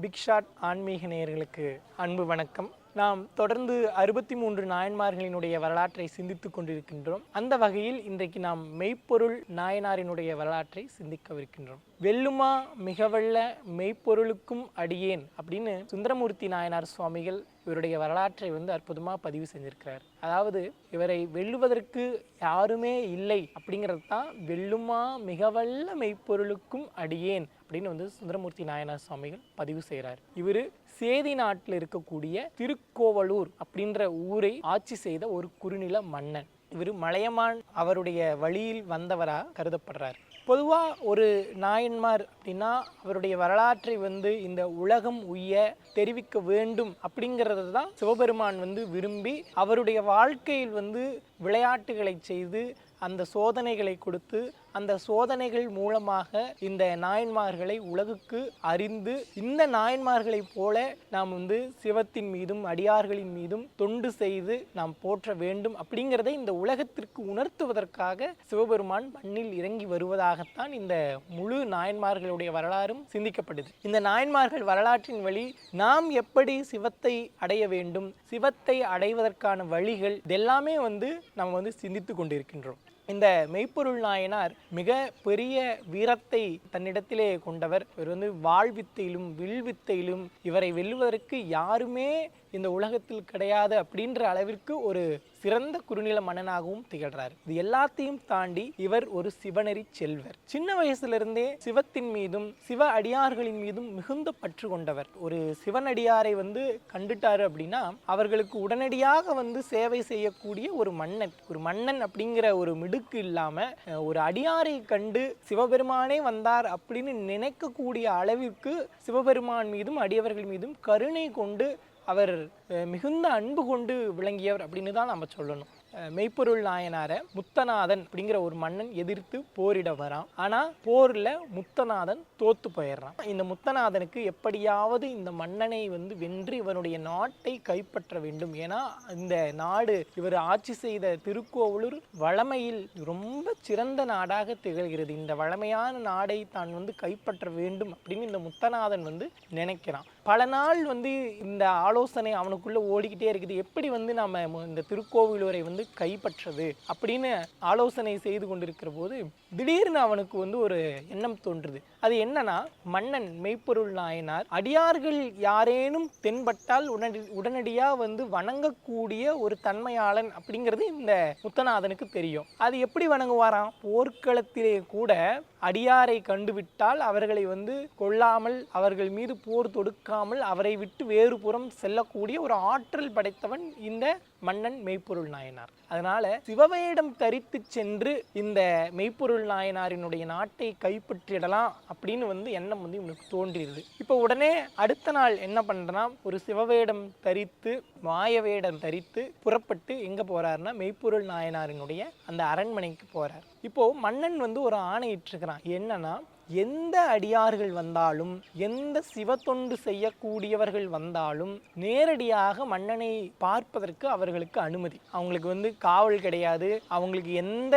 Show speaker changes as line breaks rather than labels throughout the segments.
Big shot ஆன்மீக நேயர்களுக்கு அன்பு வணக்கம். நாம் தொடர்ந்து அறுபத்தி மூன்று நாயன்மார்களினுடைய வரலாற்றை சிந்தித்துக் கொண்டிருக்கின்றோம். அந்த வகையில் இன்றைக்கு நாம் மெய்ப்பொருள் நாயனாரினுடைய வரலாற்றை சிந்திக்கவிருக்கின்றோம். வெல்லுமா மிகவல்ல மெய்ப்பொருளுக்கும் அடியேன் அப்படின்னு சுந்தரமூர்த்தி நாயனார் சுவாமிகள் இவருடைய வரலாற்றை வந்து அற்புதமாக பதிவு செஞ்சிருக்கிறார். அதாவது இவரை வெல்லுவதற்கு யாருமே இல்லை அப்படிங்கிறது தான் வெல்லுமா மிகவல்ல மெய்ப்பொருளுக்கும் அடியேன் அப்படின்னு வந்து சுந்தரமூர்த்தி நாயனார் சுவாமிகள் பதிவு செய்கிறார். இவர் சேதி நாட்டில் இருக்கக்கூடிய திருக்கோவலூர் அப்படின்ற ஊரை ஆட்சி செய்த ஒரு குறுநில மன்னன். இவர் மலையமான் அவருடைய வழியில் வந்தவராக கருதப்படுறார். பொதுவாக ஒரு நாயன்மார் அப்படின்னா அவருடைய வரலாற்றை வந்து இந்த உலகம் உய்ய தெரிவிக்க வேண்டும் அப்படிங்கிறது தான் சிவபெருமான் வந்து விரும்பி அவருடைய வாழ்க்கையில் வந்து விளையாட்டுகளை செய்து அந்த சோதனைகளை கொடுத்து அந்த சோதனைகள் மூலமாக இந்த நாயன்மார்களை உலகுக்கு அறிந்து இந்த நாயன்மார்களைப் போல நாம் வந்து சிவத்தின் மீதும் அடியார்களின் மீதும் தொண்டு செய்து நாம் போற்ற வேண்டும் அப்படிங்கிறதை இந்த உலகத்திற்கு உணர்த்துவதற்காக சிவபெருமான் மண்ணில் இறங்கி வருவதாகத்தான் இந்த முழு நாயன்மார்களுடைய வரலாறும் சிந்திக்கப்படுது. இந்த நாயன்மார்கள் வரலாற்றின் வழி நாம் எப்படி சிவத்தை அடைய வேண்டும் சிவத்தை அடைவதற்கான வழிகள் இதெல்லாமே வந்து நம்ம வந்து சிந்தித்து கொண்டிருக்கின்றோம். இந்த மெய்ப்பொருள் நாயனார் மிக பெரிய வீரத்தை தன்னிடத்திலே கொண்டவர். இவர் வந்து வாழ்வித்தையிலும் வில்வித்தையிலும் இவரை வெல்லுவதற்கு யாருமே இந்த உலகத்தில் கிடையாது அப்படின்ற அளவிற்கு ஒரு சிறந்த குறுநில மன்னனாகவும் திகழ்றார். இது எல்லாத்தையும் தாண்டி இவர் ஒரு சிவநெறி செல்வர். சின்ன வயசுல சிவத்தின் மீதும் சிவ அடியார்களின் மீதும் மிகுந்த பற்று கொண்டவர். ஒரு சிவனடியாரை வந்து கண்டுட்டாரு அப்படின்னா அவர்களுக்கு உடனடியாக வந்து சேவை செய்யக்கூடிய ஒரு மன்னன். ஒரு மன்னன் அப்படிங்கிற ஒரு மிடுக்கு இல்லாம ஒரு அடியாரை கண்டு சிவபெருமானே வந்தார் அப்படின்னு நினைக்கக்கூடிய அளவிற்கு சிவபெருமான் மீதும் அடியவர்கள் மீதும் கருணை கொண்டு அவர் மிகுந்த அன்பு கொண்டு விளங்கியவர் அப்படின்னு தான் நம்ம சொல்லணும். மெய்ப்பொருள் நாயனாரை முத்தநாதன் அப்படிங்கிற ஒரு மன்னன் எதிர்த்து போரிட வரான். ஆனால் போரில் முத்தநாதன் தோத்து போயிடுறான். இந்த முத்தநாதனுக்கு எப்படியாவது இந்த மன்னனை வந்து வென்று இவனுடைய நாட்டை கைப்பற்ற வேண்டும். ஏன்னா இந்த நாடு இவர் ஆட்சி செய்த திருக்கோவலூர் வளமையில் ரொம்ப சிறந்த நாடாக திகழ்கிறது. இந்த வளமையான நாடை தான் வந்து கைப்பற்ற வேண்டும் அப்படின்னு இந்த முத்தநாதன் வந்து நினைக்கிறான். பல நாள் வந்து இந்த ஆலோசனை அவனுக்குள்ளே ஓடிக்கிட்டே இருக்குது. எப்படி வந்து நம்ம இந்த திருக்கோவிலூரை வந்து கைப்பற்றது அப்படின்னு ஆலோசனை செய்து கொண்டிருக்கிற போது திடீர்னு அவனுக்கு வந்து ஒரு எண்ணம் தோன்றுது. அது என்னன்னா மன்னன் மெய்ப்பொருள் நாயனார். அடியார்கள் யாரேனும் தென்பட்டால் உடனடி உடனடியாக வந்து வணங்கக்கூடிய ஒரு தன்மையாளன் அப்படிங்கிறது இந்த முத்தநாதனுக்கு தெரியும். அது எப்படி வணங்குவாராம்? போர்க்களத்திலே கூட அடியாரை கண்டுவிட்டால் அவர்களை வந்து கொல்லாமல் அவர்கள் மீது போர் தொடுக்காமல் அவரை விட்டு வேறு புறம் செல்லக்கூடிய ஒரு ஆற்றல் படைத்தவன் இந்த மன்னன் மெய்ப்பொருள் நாயனார். அதனால சிவவேடம் தரித்து சென்று இந்த மெய்ப்பொருள் நாயனாரினுடைய நாட்டை கைப்பற்றிடலாம் அப்படின்னு வந்து எண்ணம் வந்து இவனுக்கு தோன்றியது இப்போ உடனே அடுத்த நாள் என்ன பண்ணுறன்னா ஒரு சிவவேடம் தரித்து மாய வேடம் தரித்து புறப்பட்டு எங்கே போகிறாருன்னா மெய்ப்பொருள் நாயனாரினுடைய அந்த அரண்மனைக்கு போகிறார் இப்போது மன்னன் வந்து ஒரு ஆணையிட்டிருக்கிறான். என்னன்னா எந்த அடியார்கள் வந்தாலும் எந்த சிவத்தொண்டு செய்யக்கூடியவர்கள் வந்தாலும் நேரடியாக மன்னனை பார்ப்பதற்கு அவர்களுக்கு அனுமதி. அவங்களுக்கு வந்து காவல் கிடையாது. அவங்களுக்கு எந்த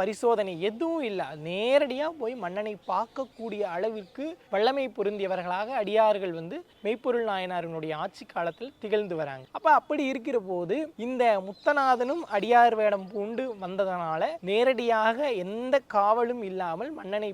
பரிசோதனை எதுவும் இல்லை. நேரடியாக போய் மன்னனை பார்க்கக்கூடிய அளவிற்கு வல்லமை பொருந்தியவர்களாக அடியார்கள் வந்து மெய்ப்பொருள் நாயனாரினுடைய ஆட்சி காலத்தில் திகழ்ந்து வராங்க. அப்ப அப்படி இருக்கிற போது இந்த முத்தநாதனும் அடியார் வேடம் பூண்டு வந்ததனால நேரடியாக எந்த காவலும் இல்லாமல் மன்னனை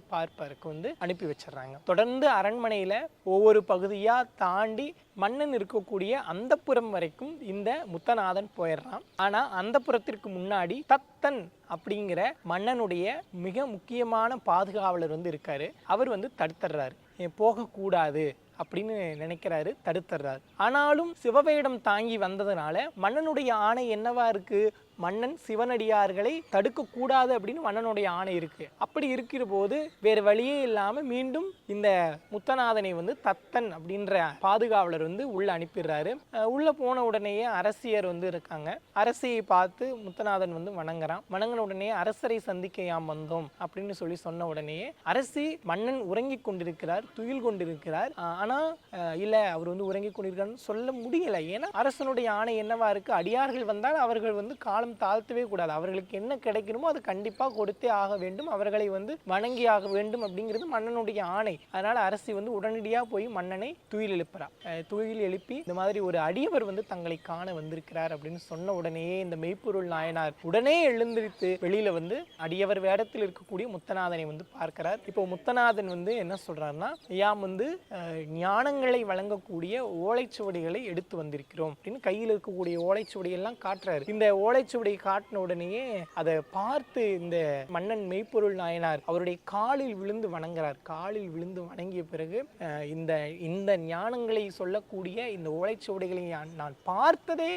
பார்ப்பதற்கு வந்து அனுப்பி வச்சிடுறாங்க. தொடர்ந்து அரண்மனையில ஒவ்வொரு பகுதியா தாண்டி மன்னன் இருக்கக்கூடிய அந்தப்புறம் வரைக்கும் இந்த முத்தநாதன் போயிடுறான். ஆனா அந்தப்புறத்திற்கு முன்னாடி தத்தன் அப்படிங்கிற மன்னனுடைய மிக முக்கியமான பாதுகாவலர் வந்து இருக்காரு. அவர் வந்து தடுத்துடுறாரு. போகக்கூடாது அப்படின்னு நினைக்கிறாரு தடுத்துறாரு ஆனாலும் சிவவேடம் தாங்கி வந்ததுனால மன்னனுடைய ஆணை என்னவா இருக்கு? மன்னன் சிவனடியார்களை தடுக்க கூடாது அப்படின்னு மன்னனுடைய ஆணை இருக்கு. அப்படி இருக்கிற போது வேறு வழியே இல்லாம மீண்டும் இந்த முத்தநாதனை வந்து தத்தன் அப்படின்ற பாதுகாவலர் வந்து உள்ளே உள்ள அனுப்பிடுறாரு. உள்ளே உள்ள போன உடனேயே அரசியர் வந்து இருக்காங்க. அரசியை பார்த்து முத்தநாதன் வந்து வணங்குறான். வணங்கின உடனே அரசரை சந்திக்க யாம் வந்தோம் அப்படின்னு சொல்லி சொன்ன உடனேயே அரசி மன்னன் உறங்கி கொண்டிருக்கிறார் துயில் கொண்டிருக்கிறார். அஹ் ஆனா இல்ல அவர் வந்து உறங்கி கொண்டிருக்காருன்னு சொல்ல முடியல. ஏன்னா அரசனுடைய ஆணை என்னவா இருக்கு? அடியார்கள் வந்தால் அவர்கள் வந்து காலம் தாழ்த்தவே கூடாது. அவர்களுக்கு என்ன கிடைக்கணுமோ அது கண்டிப்பா கொடுத்தே ஆக வேண்டும். அவர்களை வந்து வணங்கி ஆக வேண்டும் அப்படிங்கிறது மன்னனுடைய ஆணை. அதனால் அரசி வந்து உடனடியாக போய் மன்னனை துயில் எழுப்புறா. துயில் எழுப்பி இந்த மாதிரி ஒரு அடியவர் வந்து தங்களை காண வந்திருக்கிறார் அப்படின்னு சொன்ன உடனேயே இந்த மெய்ப்பொருள் நாயனார் உடனே எழுந்திருத்து வெளியில வந்து அடியவர் வேடத்தில் இருக்கக்கூடிய முத்தநாதனை வந்து பார்க்கிறார். இப்போ முத்தநாதன் வந்து என்ன சொல்கிறாருன்னா யாம் வந்து ஞானங்களை வழங்கக்கூடிய ஓலைச்சுவடிகளை எடுத்து வந்திருக்கிறோம். அப்படின்னு கையில் இருக்கக்கூடிய ஓலைச்சுவடி எல்லாம் காட்டுறாரு. இந்த ஓலைச்சுவடியை காட்டின உடனேயே அதை பார்த்து இந்த மன்னன் மெய்ப்பொருள் நாயனார் அவருடைய காலில் விழுந்து வணங்குறார். காலில் விழுந்து வணங்கிய பிறகு இந்த இந்த ஞானங்களை சொல்லக்கூடிய இந்த ஓலைச்சுவடிகளை நான் பார்த்ததே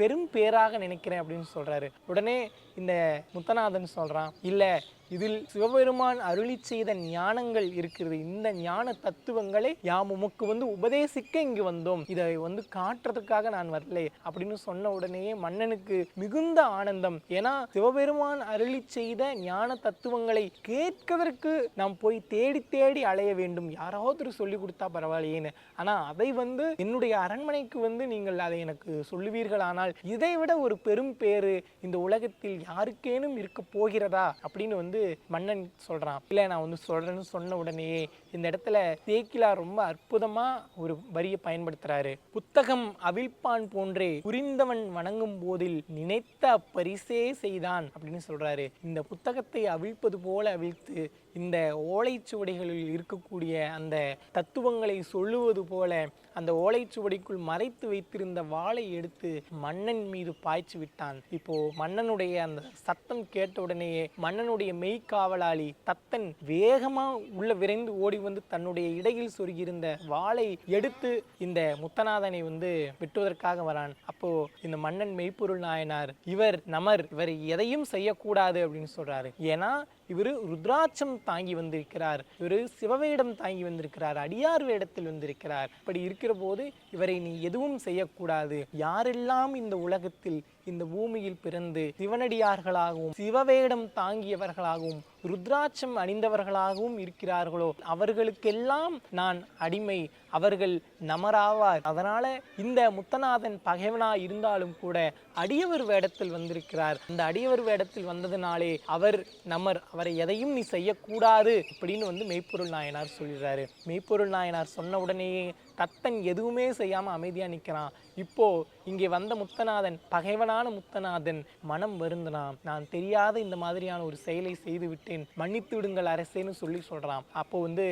பெரும் பேராக நினைக்கிறேன் அப்படின்னு சொல்றாரு. உடனே இந்த முத்தநாதன் சொல்கிறான் இல்லை இதில் சிவபெருமான் அருளி செய்த ஞானங்கள் இருக்கிறது. இந்த ஞான தத்துவங்களை யாம் உமக்கு வந்து உபதேசிக்க இங்கு வந்தோம். இதை வந்து காட்டுறதுக்காக நான் வரலை அப்படின்னு சொன்ன உடனேயே மன்னனுக்கு மிகுந்த ஆனந்தம். ஏன்னா சிவபெருமான் அருளி செய்த ஞான தத்துவங்களை கேட்கதற்கு நாம் போய் தேடி தேடி அலைய வேண்டும். யாராவது சொல்லி கொடுத்தா பரவாயில்லையேன்னு. ஆனால் அதை வந்து என்னுடைய அரண்மனைக்கு வந்து நீங்கள் அதை எனக்கு சொல்லுவீர்களானால் இதைவிட இதை விட ஒரு பெரும் பேரு இந்த உலகத்தில் யாருக்கேனும் இருக்க போகிறதா அப்படின்னு வந்து மன்னன் சொல்றான். இல்லை நான் வந்து சொல்றேன்னு சொன்ன உடனேயே இந்த இடத்துல தேக்கிலா ரொம்ப அற்புதமா ஒரு வரியை பயன்படுத்துறாரு. புத்தகம் அவிழ்ப்பான் போன்றே புரிந்தவன் வணங்கும் போதில் நினைத்த அப்பரிசே செய்தான் அப்படின்னு சொல்றாரு. இந்த புத்தகத்தை அவிழ்ப்பது போல அவிழ்த்து இந்த ஓலைச்சுவடிகளில் இருக்கக்கூடிய அந்த தத்துவங்களை சொல்லுவது போல அந்த ஓலைச்சுவடிக்குள் மறைத்து வைத்திருந்த வாளை எடுத்து மன்னன் மீது பாய்ச்சி விட்டான். இப்போ மன்னனுடைய அந்த சத்தம் கேட்ட உடனேயே மன்னனுடைய மெய்க்காவலாளி தத்தன் வேகமா உள்ள விரைந்து ஓடி வந்து தன்னுடைய இடையில் சொருகியிருந்த வாளை எடுத்து இந்த முத்தநாதனை வந்து வெட்டுவதற்காக வரான். அப்போ இந்த மன்னன் மெய்ப்பொருள் நாயனார் இவர் நமர் இவர் எதையும் செய்யக்கூடாது அப்படின்னு சொல்றாரு. ஏன்னா இவர் ருத்ராட்சம் தாங்கி வந்திருக்கிறார். இவர் சிவவேடம் தாங்கி வந்திருக்கிறார். அடியார் வேடத்தில் வந்திருக்கிறார். இப்படி இருக்கிற போது இவரை நீ எதுவும் செய்யக்கூடாது. யாரெல்லாம் இந்த உலகத்தில் இந்த பூமியில் பிறந்து சிவனடியார்களாகவும் சிவவேடம் தாங்கியவர்களாகவும் ருத்ராட்சம் அணிந்தவர்களாகவும் இருக்கிறார்களோ அவர்களுக்கெல்லாம் நான் அடிமை அவர்கள் நமராவார். அதனால இந்த முத்தநாதன் பகைவனா இருந்தாலும் கூட அடியவர் வேடத்தில் வந்திருக்கிறார். அந்த அடியவர் வேடத்தில் வந்ததுனாலே அவர் நமர் அவரை எதையும் நீ செய்யக்கூடாது அப்படின்னு வந்து மெய்ப்பொருள் நாயனார் சொல்கிறாரு. மெய்ப்பொருள் நாயனார் சொன்ன உடனேயே தத்தன் எதுவுமே செய்யாமல் அமைதியாக நிற்கிறான் இப்போ இங்கே வந்த முத்தநாதன் பகைவனான முத்தநாதன் மனம் வருந்தனான். நான் தெரியாத இந்த மாதிரியான ஒரு செயலை செய்து விட்டேன். மன்னித்து விடுங்கள் அரசேன்னு சொல்லி சொல்கிறான் அப்போ வந்து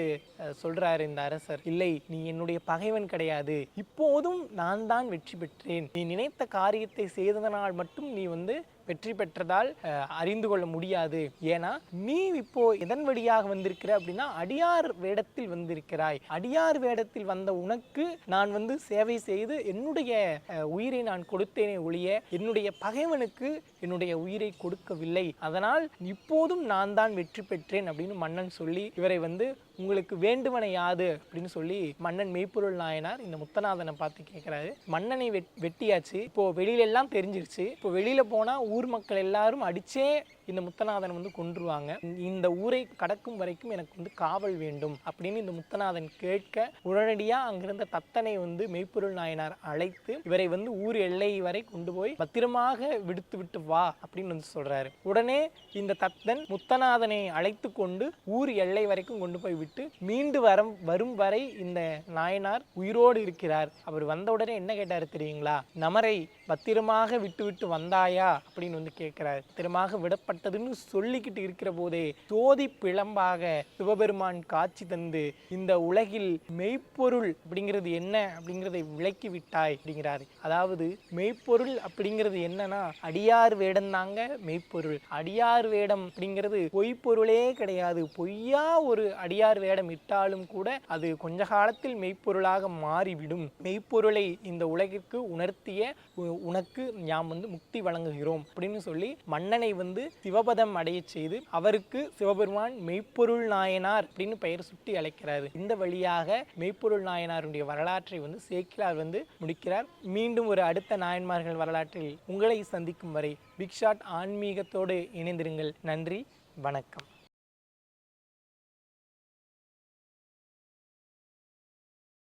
சொல்கிறாரு இந்த அரசர் இல்லை நீ என்னுடைய பகைவன் கிடையாது. இப்போதும் நான் தான் வெற்றி பெற்றேன். நீ நினைத்த காரியத்தை செய்ததனால் மட்டும் நீ வந்து வெற்றி பெற்றதால் அறிந்து கொள்ள முடியாது. ஏன்னா நீ இப்போ எதன் வழியாக வந்திருக்கிற அப்படின்னா அடியார் வேடத்தில் வந்திருக்கிறாய். அடியார் வேடத்தில் வந்த உனக்கு நான் வந்து சேவை செய்து என்னுடைய உயிரை நான் கொடுத்தேனே ஒழிய என்னுடைய பகைவனுக்கு என்னுடைய உயிரை கொடுக்கவில்லை. அதனால் இப்போதும் நான் தான் வெற்றி பெற்றேன் அப்படின்னு மன்னன் சொல்லி இவரை வந்து உங்களுக்கு வேண்டுமனை யாது? அப்படின்னு சொல்லி மன்னன் மெய்ப்பொருள் நாயனார் இந்த முத்தநாதனை பார்த்து கேட்குறாரு. மன்னனை வெட் வெட்டியாச்சு. இப்போ வெளியில எல்லாம் தெரிஞ்சிருச்சு. இப்போ வெளியில போனா ஊர் மக்கள் எல்லாரும் அடிச்சே இந்த முத்தநாதன் வந்து கொன்றுவாங்க. இந்த ஊரை கடக்கும் வரைக்கும் எனக்கு வந்து காவல் வேண்டும் அப்படின்னு இந்த முத்தநாதன் கேட்க உடனடியாக அங்கிருந்த தத்தனை வந்து மெய்ப்பொருள் நாயனார் அழைத்து இவரை வந்து ஊர் எல்லை வரை கொண்டு போய் பத்திரமாக விடுத்து விட்டு வா அப்படின்னு வந்து சொல்றாரு. உடனே இந்த தத்தன் முத்தநாதனை அழைத்து கொண்டு ஊர் எல்லை வரைக்கும் கொண்டு போய் விட்டு மீண்டு வரம் வரும் வரை இந்த நாயனார் உயிரோடு இருக்கிறார். அவர் வந்த உடனே என்ன கேட்டார் தெரியுங்களா? நமரை பத்திரமாக விட்டு விட்டு வந்தாயா? அப்படின்னு வந்து கேட்கிறார். பத்திரமாக விடப்பட்டதுன்னு சொல்லிக்கிட்டு இருக்கிற போதே சோதி பிளம்பாக சிவபெருமான் காட்சி தந்து இந்த உலகில் மெய்ப்பொருள் அப்படிங்கிறது என்ன அப்படிங்கிறதை விளக்கி விட்டாய் அப்படிங்கிறாரு. அதாவது மெய்ப்பொருள் அப்படிங்கிறது என்னன்னா அடியார் வேடம் தாங்க மெய்ப்பொருள். அடியார் வேடம் அப்படிங்கிறது பொய்ப்பொருளே கிடையாது. பொய்யா ஒரு அடியார் வேடம் இட்டாலும் கூட அது கொஞ்ச காலத்தில் மெய்ப்பொருளாக மாறிவிடும். மெய்ப்பொருளை இந்த உலகிற்கு உணர்த்திய உ- உனக்கு நாம் வந்து முக்தி வழங்குகிறோம் அப்படின்னு சொல்லி மன்னனை வந்து சிவபதம் அடைய செய்து அவருக்கு சிவபெருமான் மெய்ப்பொருள் நாயனார் அப்படின்னு பெயர் சுட்டி அழைக்கிறாரு. இந்த வழியாக மெய்ப்பொருள் நாயனாருடைய வரலாற்றை வந்து சேக்கிலார் வந்து முடிக்கிறார். மீண்டும் ஒரு அடுத்த நாயன்மார்கள் வரலாற்றில் உங்களை சந்திக்கும் வரை பிக்ஷாட் ஆன்மீகத்தோடு இணைந்திருங்கள். நன்றி வணக்கம்.